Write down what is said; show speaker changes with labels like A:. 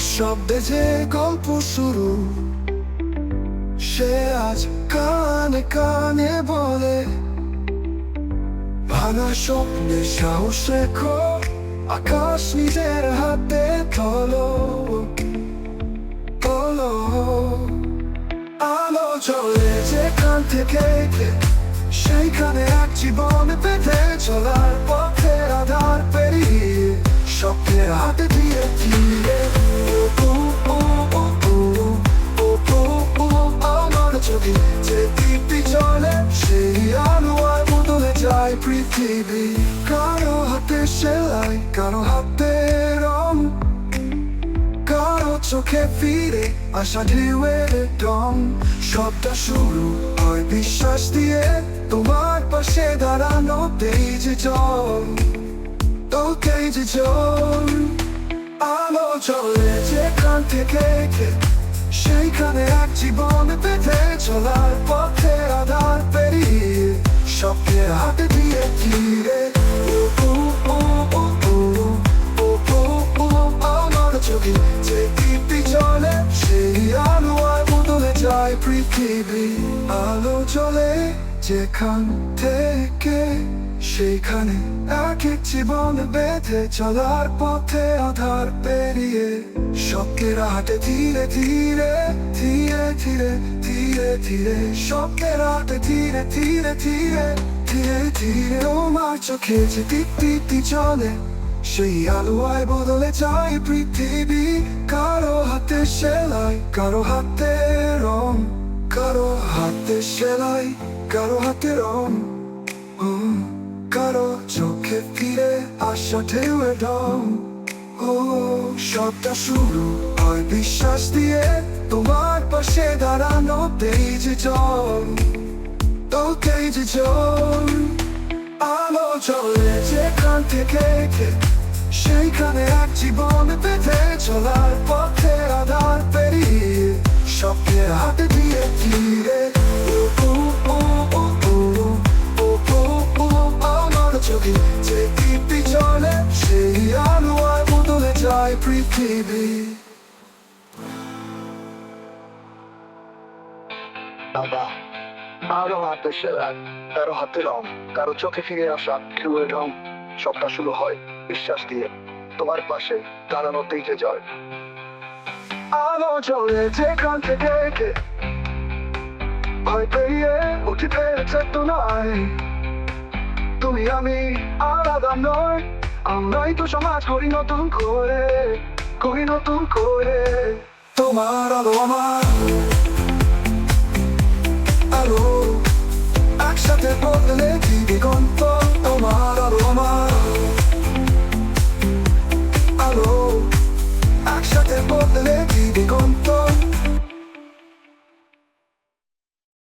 A: শব্দে যে গল্প শুরু, সে আজ কানে কানে বলে, ভাঙা স্বপ্নে সাহস রেখো, আকাশ নিজের হাতে তোলো তোলো। আলো চলে যেখান থেকে সেইখানে এক জীবনে পেতে চলার পথে আধার পেরিয়ে স্বপ্নের হাতে দিয়ে পৃথিবী কারও হাতে সেলাই, কারও হাতে রং। কারও চোখে ফিরে আশা ঢেউয়ের ডং। সবটা শুরু হয় বিশ্বাস দিয়ে, তোমার পাশে দাঁড়ানোতেই যে জল। তোকেই যে আলো চলে যেখান থেকে সেইখানে এক জীবনে পেতে চলার পথে আধার পেরিয়ে, স্বপ্নের হাতে যে দীপ্তি চলে, সেই আলো আর বদলে যায় পৃথিবী। আলো চলে যেখান থেকে, সেইখানে এক এক জীবনে বেঁধে চলার পথে আধার পেরিয়ে, স্বপ্নের হাটে ধীরে ধীরে ধীরে ধীরে ধীরে ধীরে, স্বপ্নের হাটে ধীরে ধীরে ধীরে ধীরে ধীরে তোমার চোখে যে দীপ্তি চলে সেই আলোয় বদলে যায় পৃথিবী। কারও হাতে সেলাই, কারও হাতে রং। কারও হাতে সেলাই, কারও হাতে রং। কারও চোখে ফিরে আসা ঢেউয়ের ঢং। ও, সবটা শুরু হয় বিশ্বাস দিয়ে। তোমার পাশে দাঁড়ানোতেই যে জল। তোকেই যে জল। আলো চলে যেখান থেকে সেইখানে এক জীবন পেতে চলার পথে আধার পেরিয়ে সবকে হাতে দিয়ে তীরে পৃথিবী।
B: সেরা, কারও হাতে রং, কারও চোখে ফিরে আসা, কেউ রং সবটা শুরু হয় বিশ্বাস দিয়ে। তোমার পাশে দাঁড়ানো তেজে যায়
A: আলো চলেছে থেকে ভয় পেয়ে তুমি আমি আলাদা নয় আমরাই তো সমাজ করি নতুন করে, করি নতুন করে। তোমার আলো আমার আলো, একসাথে বদলে জীবিকন্ত